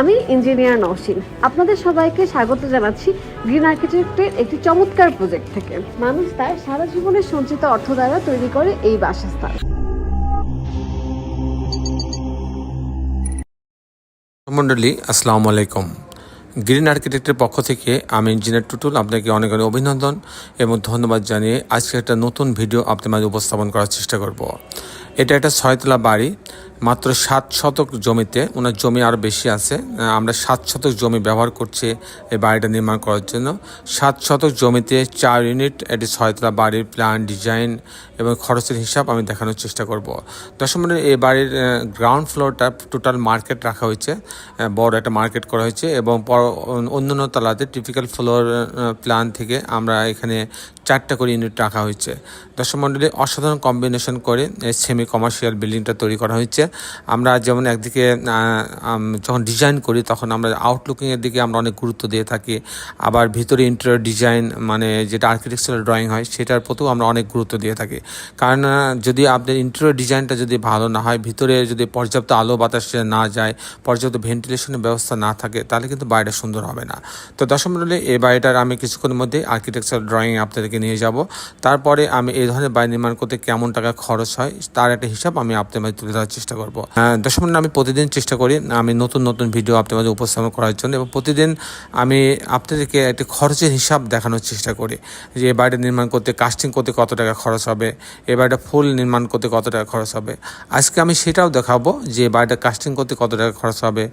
আমি ইঞ্জিনিয়ার নওশিন। আপনাদের সবাইকে স্বাগত জানাচ্ছি গ্রিন আর্কিটেক্টের একটি চমৎকার প্রজেক্ট থেকে। মানুষ তার সারা জীবনের সঞ্চিত অর্থ দ্বারা তৈরি করে এই বাসস্থান। মণ্ডলী আসসালামু আলাইকুম। গ্রিন আর্কিটেক্টের পক্ষ থেকে আমি ইঞ্জিনিয়ার টুটুল আপনাকে অনেক অনেক অভিনন্দন এবং ধন্যবাদ জানিয়ে আজকে একটা নতুন ভিডিও আপনার মাঝে উপস্থাপন করার চেষ্টা করব। এটা একটা ছয়তলা বাড়ি। মাত্র সাত শতক জমিতে, ওনার জমি আরও বেশি আছে। আমরা সাত শতক জমি ব্যবহার করছি এই বাড়িটা নির্মাণ করার জন্য। সাত শতক জমিতে চার ইউনিট, এটি ছয়তলা বাড়ির প্ল্যান ডিজাইন এবং খরচের হিসাব আমি দেখানোর চেষ্টা করব। দশম এই বাড়ির গ্রাউন্ড ফ্লোরটা টোটাল মার্কেট রাখা হয়েছে। বড় একটা মার্কেট করা হয়েছে এবং অন্যান্য তলাতে টিপিক্যাল ফ্লোর প্ল্যান থেকে আমরা এখানে চারটা করে ইউনিট রাখা হয়েছে। দশম মণ্ডলে অসাধারণ কম্বিনেশন করে সেমি কমার্শিয়াল বিল্ডিংটা তৈরি করা হয়েছে। আমরা যেমন একদিকে যখন ডিজাইন করি, তখন আমরা আউটলুকিংয়ের দিকে আমরা অনেক গুরুত্ব দিয়ে থাকি। আবার ভিতরে ইন্টেরিয়র ডিজাইন মানে যেটা আর্কিটেকচারাল ড্রয়িং হয়, সেটার প্রতিও আমরা অনেক গুরুত্ব দিয়ে থাকি। কারণ যদি আপনার ইন্টেরিয়র ডিজাইনটা যদি ভালো না হয়, ভিতরে যদি পর্যাপ্ত আলো বাতাস না যায়, পর্যাপ্ত ভেন্টিলেশনের ব্যবস্থা না থাকে, তাহলে কিন্তু বাড়িটা সুন্দর হবে না। তো দশম মণ্ডলে এই বাড়িটার আমি কিছুক্ষণের মধ্যে আর্কিটেকচার ড্রয়িং আপনাদেরকে নিয়ে যাব। তারপরে আমি এই ধরনের বাড়ি নির্মাণ করতে কেমন টাকা খরচ হয়, তার একটা হিসাব আমি আপনাদের তুলে ধরার চেষ্টা করব। মণ্ডলে আমি প্রতিদিন চেষ্টা করি, আমি নতুন নতুন ভিডিও আপনাদের মাঝে উপস্থাপন করার জন্য এবং প্রতিদিন আমি আপনাদেরকে একটি খরচের হিসাব দেখানোর চেষ্টা করি যে এই বাড়িটা নির্মাণ করতে কাস্টিং করতে কত টাকা খরচ হবে এই বাড়িটা ফুল নির্মাণ করতে কত টাকা খরচ হবে। আজকে আমি সেটাও দেখাবো যে বাড়িটা কাস্টিং করতে কত টাকা খরচ হবে।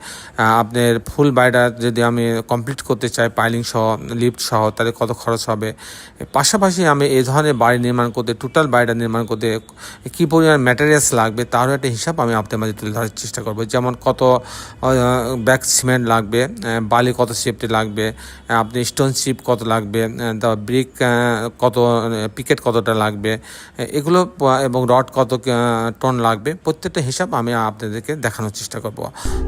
আপনার ফুল বাড়িটা যদি আমি কমপ্লিট করতে চাই পাইলিং সহ লিফট সহ, তাহলে কত খরচ হবে? পাশাপাশি আমি এই ধরনের বাড়ি নির্মাণ করতে টোটাল বাড়িটা নির্মাণ করতে কী পরিমাণ ম্যাটেরিয়ালস লাগবে, তারও একটা হিসাব আমি আপনাদের মাঝে তুলে ধরার চেষ্টা করব। যেমন কত ব্যাক সিমেন্ট লাগবে বালি কত সেফটি লাগবে আপনি স্টোন শিপ কত লাগবে তারপর ব্রিক কত পিকেট কতটা লাগবে এগুলো এবং রড কত টন লাগবে, প্রত্যেকটা হিসাব আমি আপনাদেরকে দেখানোর চেষ্টা করব।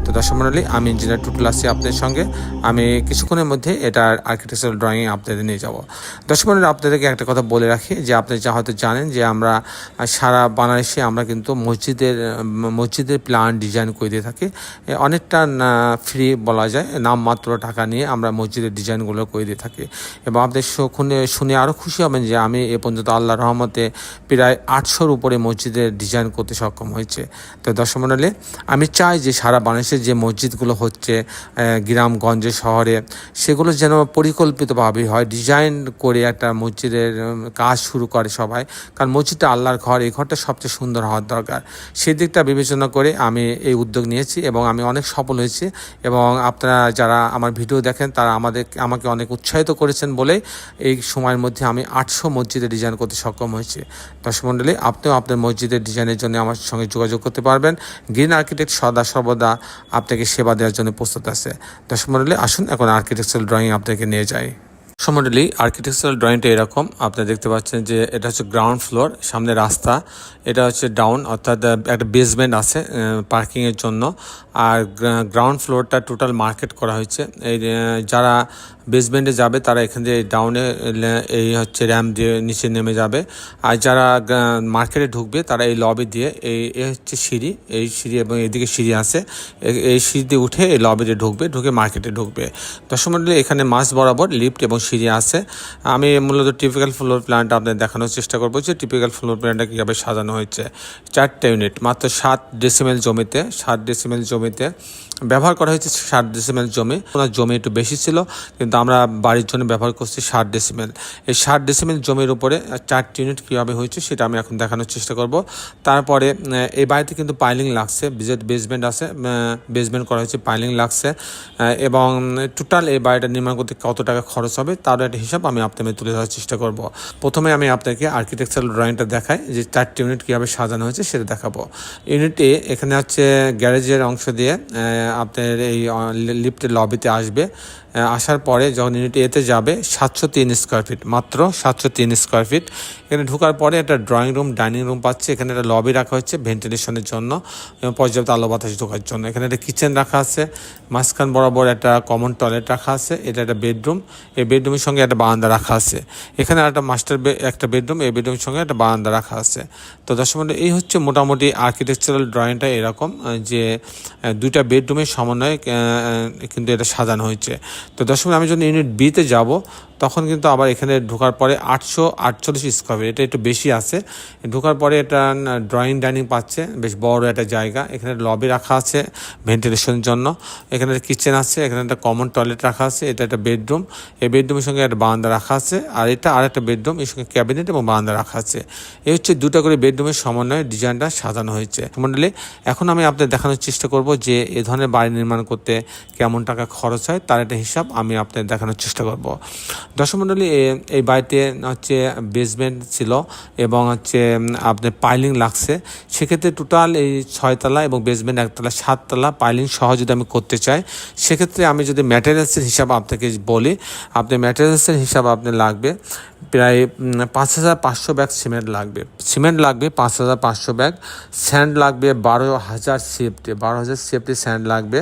তো দর্শক মণ্ডলী আমি ইঞ্জিনিয়ার টুটুল আসছি আপনাদের সঙ্গে। আমি কিছুক্ষণের মধ্যে এটার আর্কিটেকচারাল ড্রয়িং আপনাদের নিয়ে যাব। দর্শক মণ্ডলী আপনাদেরকে একটা কথা বলে রাখি যে, আপনি যা হয়তো জানেন যে, আমরা সারা বাংলাদেশে আমরা কিন্তু মসজিদের মসজিদের প্ল্যান ডিজাইন করে দিয়ে থাকি। অনেকটা ফ্রি বলা যায়। নামমাত্র টাকা নিয়ে আমরা মসজিদের ডিজাইনগুলো করে দিয়ে থাকি। এবং আপনাদের শুনে শুনে আরও খুশি হবেন যে আমি এ পর্যন্ত আল্লাহ রহমতে প্রায় আটশোর উপরে মসজিদের ডিজাইন করতে সক্ষম হয়েছে। তো দর্শক মণ্ডলী আমি চাই যে সারা বাংলাদেশের যে মসজিদগুলো হচ্ছে গ্রামগঞ্জে, শহরে, সেগুলো যেন পরিকল্পিতভাবে হয় ডিজাইন করে একটা মসজিদের কাজ শুরু করে সবাই। কারণ মসজিদটা আল্লাহর ঘর, এই ঘরটা সবচেয়ে সুন্দর হওয়ার দরকার। সেই দিকটা বিবেচনা করে আমি এই উদ্যোগ নিয়েছি এবং আমি অনেক সফল হয়েছি এবং আপনারা যারা আমার ভিডিও দেখেন, তারা আমাদের, আমাকে অনেক উৎসাহিত করেছেন বলে এই সময়ের মধ্যে আমি আটশো মসজিদের ডিজাইন করতে সক্ষম হয়েছি। দর্শক মণ্ডলী, আপনিও আপনার মসজিদের ডিজাইনের জন্য আমার সঙ্গে যোগাযোগ করতে পারবেন। গ্রিন আর্কিটেক্ট সদা সর্বদা আপনাকে সেবা দেওয়ার জন্য প্রস্তুত আছে। দর্শক মণ্ডলী, আসুন এখন আর্কিটেকচারাল ড্রয়িং আপনাকে নিয়ে যাই। সমডেলি আর্কিটেকচারাল ড্রয়িংটা এরকম। আপনি দেখতে পাচ্ছেন যে এটা হচ্ছে গ্রাউন্ড ফ্লোর সামনে রাস্তা। এটা হচ্ছে ডাউন অর্থাৎ একটা বেসমেন্ট আছে পার্কিংয়ের জন্য। আর গ্রাউন্ড ফ্লোরটা টোটাল মার্কেট করা হয়েছে। এই যারা বেসমেন্টে যাবে, তারা এখান থেকে ডাউনে এই হচ্ছে র্যাম দিয়ে নিচে নেমে যাবে। আর যারা মার্কেটে ঢুকবে, তারা এই লবি দিয়ে, এই, এ হচ্ছে সিঁড়ি। এই সিঁড়ি এবং এদিকে সিঁড়ি আছে। এই সিঁড়ি দিয়ে উঠে এই লবিতে ঢুকবে, ঢুকে মার্কেটে ঢুকবে। দশম মন্ডলে এখানে মাছ বরাবর লিফট এবং সিঁড়ি আছে। আমি মূলত টিপিক্যাল ফ্লোর প্ল্যানটা আপনাদের দেখানোর চেষ্টা করব যে টিপিক্যাল ফ্লোর প্ল্যানটা কীভাবে সাজানো হয়েছে। চারটে ইউনিট মাত্র সাত ডেসিমেল জমিতে, সাত ডেসিমেল জমিতে ব্যবহার করা হয়েছে ষাট ডেসিমেল জমি। ওনার জমি একটু বেশি ছিল, কিন্তু আমরা বাড়ির জন্য ব্যবহার করছি ষাট ডেসিমেল এই ষাট ডেসিমেল জমির উপরে চারটি ইউনিট কীভাবে হয়েছে সেটা আমি এখন দেখানোর চেষ্টা করব। তারপরে এই বাড়িতে কিন্তু পাইলিং লাগছে বেসমেন্ট আছে বেসমেন্ট করা হয়েছে পাইলিং লাগছে এবং টোটাল এই বাড়িটা নির্মাণ করতে কত টাকা খরচ হবে তার একটা হিসাব আমি আপনাদের তুলে ধরার চেষ্টা করব। প্রথমে আমি আপনাকে আর্কিটেকচারাল ড্রয়িংটা দেখাই, যে চারটি ইউনিট কীভাবে সাজানো হয়েছে সেটা দেখাবো। ইউনিটে এখানে হচ্ছে গ্যারেজের অংশ দিয়ে আপনার এই লিফটের লবিতে আসবে। আসার পরে যখন ইউনিট এতে যাবে, সাতশো তিন স্কোয়ার ফিট মাত্র সাতশো তিন স্কোয়ার ফিট এখানে ঢোকার পরে একটা ড্রয়িং রুম ডাইনিং রুম পাচ্ছে। এখানে একটা লবি রাখা হচ্ছে ভেন্টিলেশনের জন্য, এবং পর্যাপ্ত আলো বাতাস ঢোকার জন্য। এখানে একটা কিচেন রাখা আছে, মাঝখান বরাবর একটা কমন টয়লেট রাখা আছে, এটা একটা বেডরুম এই বেডরুমের সঙ্গে একটা বারান্দা রাখা আছে। এখানে একটা মাস্টার একটা বেডরুম, এই বেডরুমের সঙ্গে একটা বারান্দা রাখা আছে। তো দর্শক এই হচ্ছে মোটামুটি আর্কিটেকচারাল ড্রয়িংটা এরকম যে দুইটা বেডরুমের সমন্বয়ে কিন্তু এটা সাজানো হয়েছে। তো দর্শক আমি যখন ইউনিট বিতে যাব তখন কিন্তু আবার এখানে ঢোকার পরে আটশো আটচল্লিশ স্কোয়ার ফিট এটা একটু বেশি আছে। ঢোকার পরে এটা ড্রয়িং ডাইনিং পাচ্ছে, বেশ বড় একটা জায়গা। এখানে লবি রাখা আছে ভেন্টিলেশনের জন্য। এখানে কিচেন আছে, এখানে একটা কমন টয়লেট রাখা আছে, এটা একটা বেডরুম এই বেডরুমের সঙ্গে একটা বারান্দা রাখা আছে, আর এটা আর একটা বেডরুম এর সঙ্গে ক্যাবিনেট এবং বারান্দা রাখা আছে। এই হচ্ছে দুটো করে বেডরুমের সমন্বয়ে ডিজাইনটা সাজানো হয়েছে। মন্ডলে, এখন আমি আপনাদের দেখানোর চেষ্টা করব যে এ ধরনের বাড়ি নির্মাণ করতে কেমন টাকা খরচ হয়, তার একটা হিসাব আমি আপনাদের দেখানোর চেষ্টা করব। দর্শক মণ্ডলী এ- এই বাড়িতে হচ্ছে বেসমেন্ট ছিল এবং হচ্ছে আপনার পাইলিং লাগছে। সেক্ষেত্রে টোটাল এই ছয়তলা এবং বেসমেন্ট একতলা, সাততলা পাইলিং সহ যদি আমি করতে চাই, সেক্ষেত্রে আমি যদি ম্যাটেরিয়ালসের হিসাব আপনাকে বলি আপনি ম্যাটেরিয়ালসের হিসাব আপনি লাগবে। প্রায় পাঁচ হাজার পাঁচশো ব্যাগ সিমেন্ট লাগবে। সিমেন্ট লাগবে, পাঁচ হাজার পাঁচশো ব্যাগ। স্যান্ড লাগবে, বারো হাজার সিএফটি, বারো হাজার সিএফটি স্যান্ড লাগবে।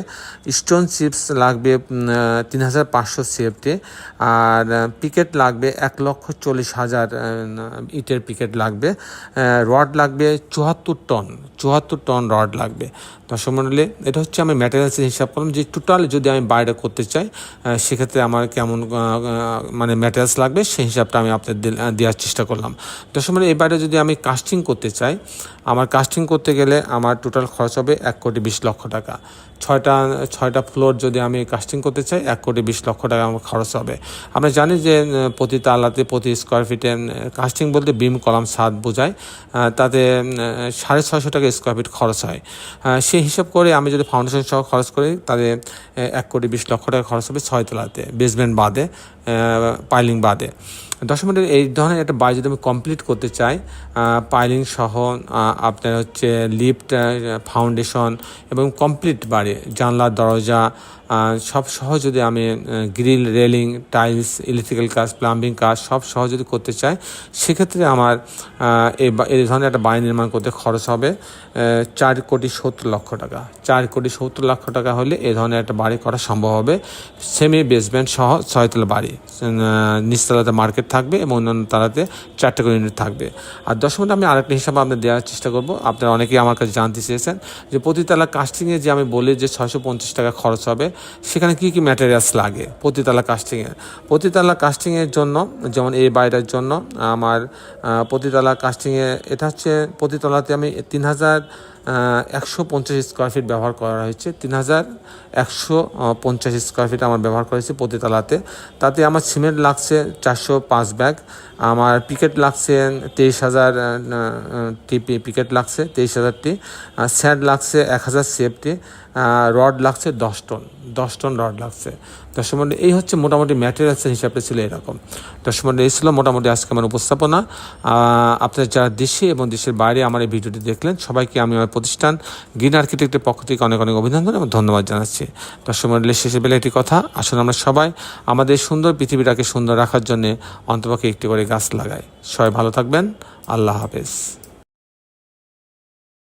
স্টোন চিপস লাগবে তিন হাজার পাঁচশো সিএফটি। আর পিকেট লাগবে, এক লক্ষ চল্লিশ হাজার ইটের পিকেট লাগবে। রড লাগবে, চুয়াত্তর টন চুয়াত্তর টন রড লাগবে। দর্শক মণ্ডলী এটা হচ্ছে আমি ম্যাটেরিয়ালসের হিসাব করলাম। যে টোটাল যদি আমি বাইরে করতে চাই সেক্ষেত্রে আমার কেমন মানে ম্যাটেরিয়ালস লাগবে, সেই হিসাবটা আমি আপনাদের দেওয়ার চেষ্টা করলাম। দর্শক মানে এবারে যদি আমি কাস্টিং করতে চাই, আমার কাস্টিং করতে গেলে আমার টোটাল খরচ হবে এক কোটি বিশ লক্ষ টাকা। ছয়টা ছয়টা ফ্লোর যদি আমি কাস্টিং করতে চাই, এক কোটি বিশ লক্ষ টাকা আমার খরচ হবে। আমরা জানি যে প্রতি তালাতে, প্রতি স্কোয়ার ফিটে কাস্টিং বলতে বিম, কলাম সাত বোঝায়। তাতে সাড়ে ছয়শো টাকা স্কোয়ার ফিট খরচ হয়। সেই হিসাব করে আমি যদি ফাউন্ডেশন সহ খরচ করি, তাহলে এক কোটি বিশ লক্ষ টাকা খরচ হবে ছয় তলাতে বেসমেন্ট বাদে পাইলিং বাদে। দশ মিনিটের এই ধরনের একটা বাড়ি যদি আমি কমপ্লিট করতে চাই পাইলিং সহ আপনার হচ্ছে লিফট ফাউন্ডেশন এবং কমপ্লিট বাড়ি জানলা দরজা সব সহ যদি আমি গ্রিল, রেলিং, টাইলস, ইলেকট্রিক্যাল কাজ, প্লাম্বিং কাজ সব সহ যদি করতে চাই, সেক্ষেত্রে আমার এই ধরনের একটা বাড়ি নির্মাণ করতে খরচ হবে চার কোটি সত্তর লক্ষ টাকা। চার কোটি সত্তর লক্ষ টাকা হলে এ ধরনের একটা বাড়ি করা সম্ভব হবে। সেমি বেসমেন্ট সহ ছয়তলা বাড়ি নিচতলাতে মার্কেট থাকবে এবং অন্যান্য তালাতে চারটে করে ইউনিট থাকবে। আর দশ মিনিট আমি আরেকটা হিসাবে আপনার দেওয়ার চেষ্টা করব। আপনারা অনেকেই আমার কাছে জানতে চেয়েছেন যে প্রতিতলা কাস্টিংয়ে যে আমি বলি যে ছয়শো পঞ্চাশ টাকা খরচ হবে সেখানে কি কি ম্যাটেরিয়ালস লাগে? প্রতিতলা কাস্টিংয়ের প্রতিতলা কাস্টিংয়ের জন্য, যেমন এই বাড়িটার জন্য, আমার প্রতিতলা কাস্টিংয়ে এটা হচ্ছে প্রতিতলাতে আমি তিন হাজার একশো পঞ্চাশ স্কোয়ার ফিট ব্যবহার করা হয়েছে। তিন হাজার একশো পঞ্চাশ স্কোয়ার ফিট আমার ব্যবহার করা করেছি প্রতিতলাতে। তাতে আমার সিমেন্ট লাগছে চারশো পাঁচ ব্যাগ আমার পিকেট লাগছে তেইশ হাজার টিপি পিকেট লাগছে তেইশ হাজারটি স্যান্ড লাগছে এক হাজার সেফটি রড লাগছে দশ টন দশ টন রড লাগছে। মিনিট এই হচ্ছে মোটামুটি ম্যাটেরিয়ালসের হিসাবটা ছিল এরকম। মিনিট এই ছিল মোটামুটি আজকে আমার উপস্থাপনা। আপনার যারা দেশে এবং দেশের বাইরে আমার এই ভিডিওটি দেখলেন, সবাইকে আমি আমার প্রতিষ্ঠান গ্রিন আর্কিটেক্টের পক্ষ থেকে অনেক অনেক অভিনন্দন এবং ধন্যবাদ জানাচ্ছি। দর্শক মন্ডলের শেষে বেলা একটি কথা আসলে আমরা সবাই আমাদের সুন্দর পৃথিবীটাকে সুন্দর রাখার জন্য অন্তপক্ষে একটি করে গাছ লাগাই। সবাই ভালো থাকবেন, আল্লাহ হাফেজ।